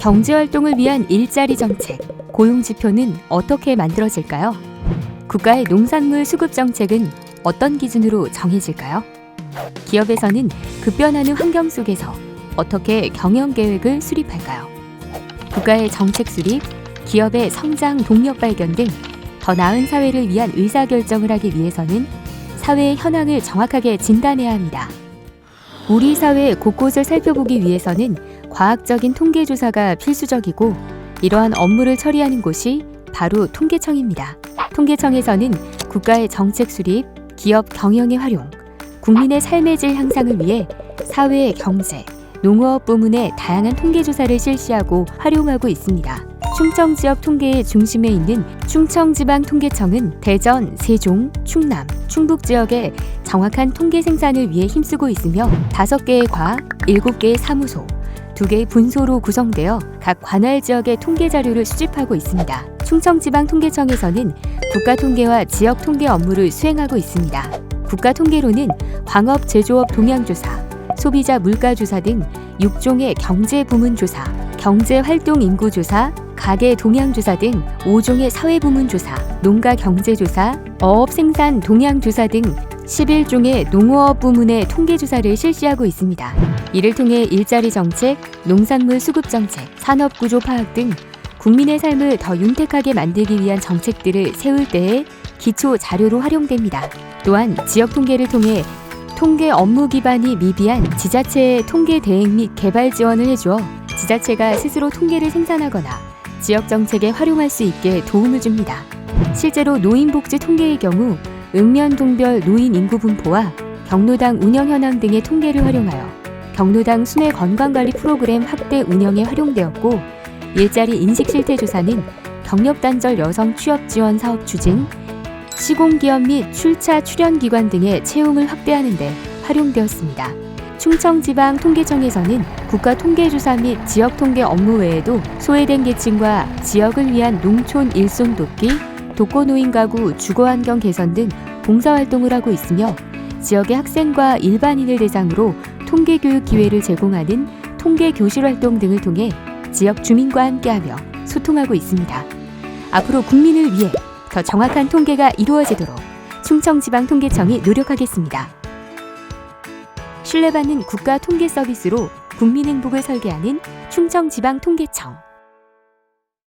경제활동을 위한 일자리 정책, 고용 지표는 어떻게 만들어질까요? 국가의 농산물 수급 정책은 어떤 기준으로 정해질까요? 기업에서는 급변하는 환경 속에서 어떻게 경영 계획을 수립할까요? 국가의 정책 수립, 기업의 성장 동력 발견 등 더 나은 사회를 위한 의사결정을 하기 위해서는 사회의 현황을 정확하게 진단해야 합니다. 우리 사회 곳곳을 살펴보기 위해서는 과학적인 통계 조사가 필수적이고 이러한 업무를 처리하는 곳이 바로 통계청입니다. 통계청에서는 국가의 정책 수립, 기업 경영의 활용, 국민의 삶의 질 향상을 위해 사회, 경제, 농업 부문의 다양한 통계 조사를 실시하고 활용하고 있습니다. 충청 지역 통계의 중심에 있는 충청지방통계청은 대전, 세종, 충남, 충북 지역의 정확한 통계 생산을 위해 힘쓰고 있으며 다섯 개의 과, 일곱 개의 사무소, 두 개의 분소로 구성되어 각 관할 지역의 통계 자료를 수집하고 있습니다. 충청지방통계청에서는 국가통계와 지역통계 업무를 수행하고 있습니다. 국가통계로는 광업 제조업 동향조사, 소비자 물가조사 등 6종의 경제 부문 조사, 경제 활동 인구 조사, 가계 동향 조사 등 5종의 사회 부문 조사, 농가 경제 조사, 어업 생산 동향 조사 등 11종의 농어업 부문의 통계 조사를 실시하고 있습니다. 이를 통해 일자리 정책, 농산물 수급 정책, 산업 구조 파악 등 국민의 삶을 더 윤택하게 만들기 위한 정책들을 세울 때에 기초 자료로 활용됩니다. 또한 지역 통계를 통해 통계 업무 기반이 미비한 지자체의 통계 대행 및 개발 지원을 해주어 지자체가 스스로 통계를 생산하거나 지역 정책에 활용할 수 있게 도움을 줍니다. 실제로 노인복지 통계의 경우 읍면동별 노인 인구 분포와 경로당 운영 현황 등의 통계를 활용하여 경로당 순회 건강관리 프로그램 확대 운영에 활용되었고 일자리 인식 실태 조사는 경력 단절 여성 취업 지원 사업 추진, 시공기업 및 출차 출연기관 등의 채용을 확대하는 데 활용되었습니다. 충청지방통계청에서는 국가통계조사 및 지역통계 업무 외에도 소외된 계층과 지역을 위한 농촌 일손 돕기, 독거노인 가구 주거환경 개선 등 봉사활동을 하고 있으며 지역의 학생과 일반인을 대상으로 통계교육 기회를 제공하는 통계교실 활동 등을 통해 지역 주민과 함께하며 소통하고 있습니다. 앞으로 국민을 위해 더 정확한 통계가 이루어지도록 충청지방통계청이 노력하겠습니다. 신뢰받는 국가 통계 서비스로 국민 행복을 설계하는 충청지방통계청.